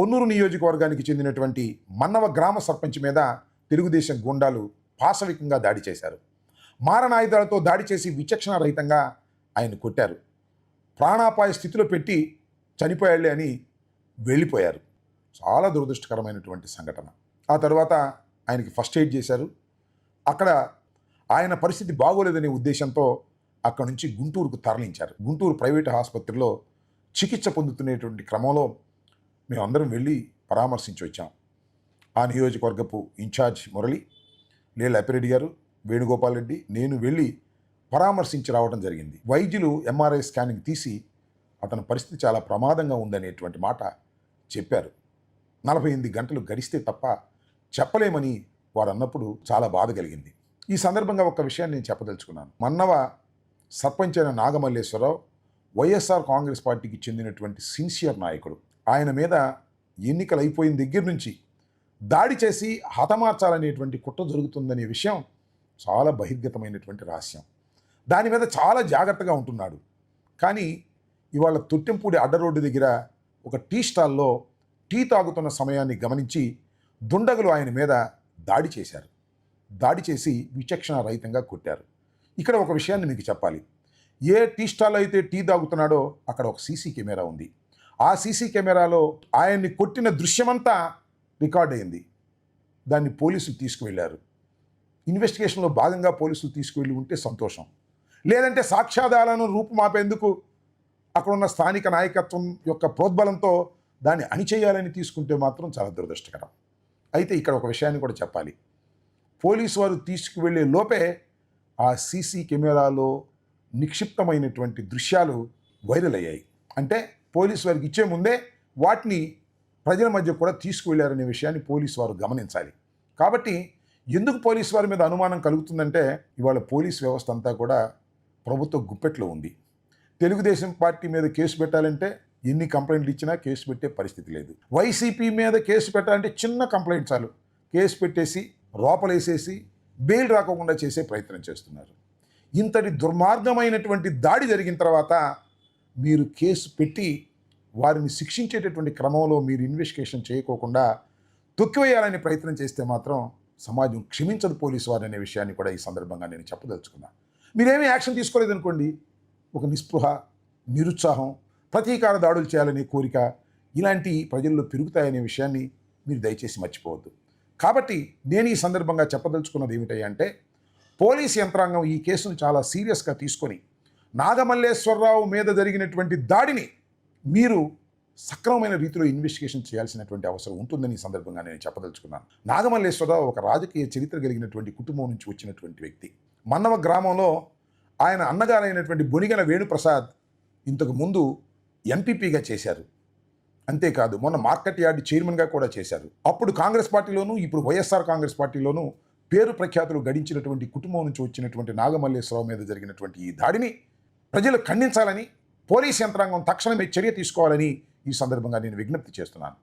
పొన్నూరు నియోజకవర్గానికి చెందినటువంటి మన్నవ గ్రామ సర్పంచ్ మీద తెలుగుదేశం గుండాలు పాశవికంగా దాడి చేశారు. మారణాయుధాలతో దాడి చేసి విచక్షణ రహితంగా ఆయన కొట్టారు. ప్రాణాపాయ స్థితిలో పెట్టి చనిపోయాళ్ళే అని వెళ్ళిపోయారు. చాలా దురదృష్టకరమైనటువంటి సంఘటన. ఆ తర్వాత ఆయనకి ఫస్ట్ ఎయిడ్ చేశారు. అక్కడ ఆయన పరిస్థితి బాగోలేదనే ఉద్దేశంతో అక్కడ నుంచి గుంటూరుకు తరలించారు. గుంటూరు ప్రైవేట్ ఆసుపత్రిలో చికిత్స పొందుతున్నటువంటి క్రమంలో మేమందరం వెళ్ళి పరామర్శించి వచ్చాం. ఆ నియోజకవర్గపు ఇన్ఛార్జ్ మురళి లేల అప్పిరెడ్డి గారు వేణుగోపాల్ రెడ్డి నేను వెళ్ళి పరామర్శించి రావడం జరిగింది. వైద్యులు ఎంఆర్ఐ స్కానింగ్ తీసి అతని పరిస్థితి చాలా ప్రమాదంగా ఉందనేటువంటి మాట చెప్పారు. నలభై ఎనిమిది గంటలు గడిస్తే తప్ప చెప్పలేమని వారు అన్నప్పుడు చాలా బాధ కలిగింది. ఈ సందర్భంగా ఒక విషయాన్ని నేను చెప్పదలుచుకున్నాను. మన్నవ సర్పంచ్ అయిన నాగమల్లేశ్వరరావు వైఎస్ఆర్ కాంగ్రెస్ పార్టీకి చెందినటువంటి సిన్సియర్ నాయకుడు. ఆయన మీద ఎన్నికలు అయిపోయిన దగ్గర నుంచి దాడి చేసి హతమార్చాలనేటువంటి కుట్ర జరుగుతుందనే విషయం చాలా బహిర్గతమైనటువంటి రహస్యం. దాని మీద చాలా జాగ్రత్తగా ఉంటున్నాడు. కానీ ఇవాళ తొట్టెంపూడి అడ్డ రోడ్డు దగ్గర ఒక టీ స్టాల్లో టీ తాగుతున్న సమయాన్ని గమనించి దుండగులు ఆయన మీద దాడి చేశారు. దాడి చేసి విచక్షణ రహితంగా కొట్టారు. ఇక్కడ ఒక విషయాన్ని మీకు చెప్పాలి. ఏ టీ స్టాల్లో అయితే టీ తాగుతున్నాడో అక్కడ ఒక సీసీ కెమెరా ఉంది. ఆ సీసీ కెమెరాలో ఆయన్ని కొట్టిన దృశ్యమంతా రికార్డ్ అయింది. దాన్ని పోలీసులు తీసుకువెళ్ళారు ఇన్వెస్టిగేషన్లో భాగంగా పోలీసులు తీసుకువెళ్ళి ఉంటే సంతోషం. లేదంటే సాక్ష్యాధారాలను రూపుమాపేందుకు అక్కడున్న స్థానిక నాయకత్వం యొక్క ప్రోద్బలంతో దాన్ని అణిచేయాలని తీసుకుంటే మాత్రం చాలా దురదృష్టకరం. అయితే ఇక్కడ ఒక విషయాన్ని కూడా చెప్పాలి. పోలీసు వారు తీసుకువెళ్ళే లోపే ఆ సీసీ కెమెరాలో నిక్షిప్తమైనటువంటి దృశ్యాలు వైరల్ అయ్యాయి. అంటే పోలీసు వారికి ఇచ్చే ముందే వాటిని ప్రజల మధ్య కూడా తీసుకువెళ్ళారనే విషయాన్ని పోలీసు వారు గమనించాలి. కాబట్టి ఎందుకు పోలీసు వారి మీద అనుమానం కలుగుతుందంటే ఇవాళ పోలీస్ వ్యవస్థ అంతా కూడా ప్రభుత్వ గుప్పెట్లో ఉంది. తెలుగుదేశం పార్టీ మీద కేసు పెట్టాలంటే ఎన్ని కంప్లైంట్లు ఇచ్చినా కేసు పెట్టే పరిస్థితి లేదు. వైసీపీ మీద కేసు పెట్టాలంటే చిన్న కంప్లైంట్ చాలు. కేసు పెట్టేసి లోపలేసేసి బెయిల్ రాకుండా చేసే ప్రయత్నం చేస్తున్నారు. ఇంతటి దుర్మార్గమైనటువంటి దాడి జరిగిన తర్వాత మీరు కేసు పెట్టి వారిని శిక్షించేటటువంటి క్రమంలో మీరు ఇన్వెస్టిగేషన్ చేయకోకుండా తొక్కివేయాలనే ప్రయత్నం చేస్తే మాత్రం సమాజం క్షమించదు పోలీసు వారు అనే విషయాన్ని కూడా ఈ సందర్భంగా నేను చెప్పదలుచుకున్నా. మీరేమీ యాక్షన్ తీసుకోలేదనుకోండి. ఒక నిస్పృహ నిరుత్సాహం ప్రతీకార దాడులు చేయాలనే కోరిక ఇలాంటి ప్రజల్లో పెరుగుతాయనే విషయాన్ని మీరు దయచేసి మర్చిపోవద్దు. కాబట్టి నేను ఈ సందర్భంగా చెప్పదలుచుకున్నది ఏమిటంటే పోలీస్ యంత్రాంగం ఈ కేసును చాలా సీరియస్గా తీసుకొని నాగమల్లేశ్వరరావు మీద జరిగినటువంటి దాడిని మీరు సక్రమమైన రీతిలో ఇన్వెస్టిగేషన్ చేయాల్సినటువంటి అవసరం ఉంటుందని ఈ సందర్భంగా నేను చెప్పదలుచుకున్నాను. నాగమల్లేశ్వరరావు ఒక రాజకీయ చరిత్ర కలిగినటువంటి కుటుంబం నుంచి వచ్చినటువంటి వ్యక్తి. మన్నవ గ్రామంలో ఆయన అన్నగారైనటువంటి బొనిగన వేణుప్రసాద్ ఇంతకు ముందు ఎంపీపీగా చేశారు. అంతేకాదు మొన్న మార్కెట్ యార్డ్ చైర్మన్గా కూడా చేశారు. అప్పుడు కాంగ్రెస్ పార్టీలోనూ ఇప్పుడు వైఎస్ఆర్ కాంగ్రెస్ పార్టీలోనూ పేరు ప్రఖ్యాతులు గడించినటువంటి కుటుంబం నుంచి వచ్చినటువంటి నాగమల్లేశ్వరరావు మీద జరిగినటువంటి ఈ దాడిని ప్రజలు ఖండించాలని పోలీస్ యంత్రాంగం తక్షణమే చర్య తీసుకోవాలని ఈ సందర్భంగా నేను విజ్ఞప్తి చేస్తున్నాను.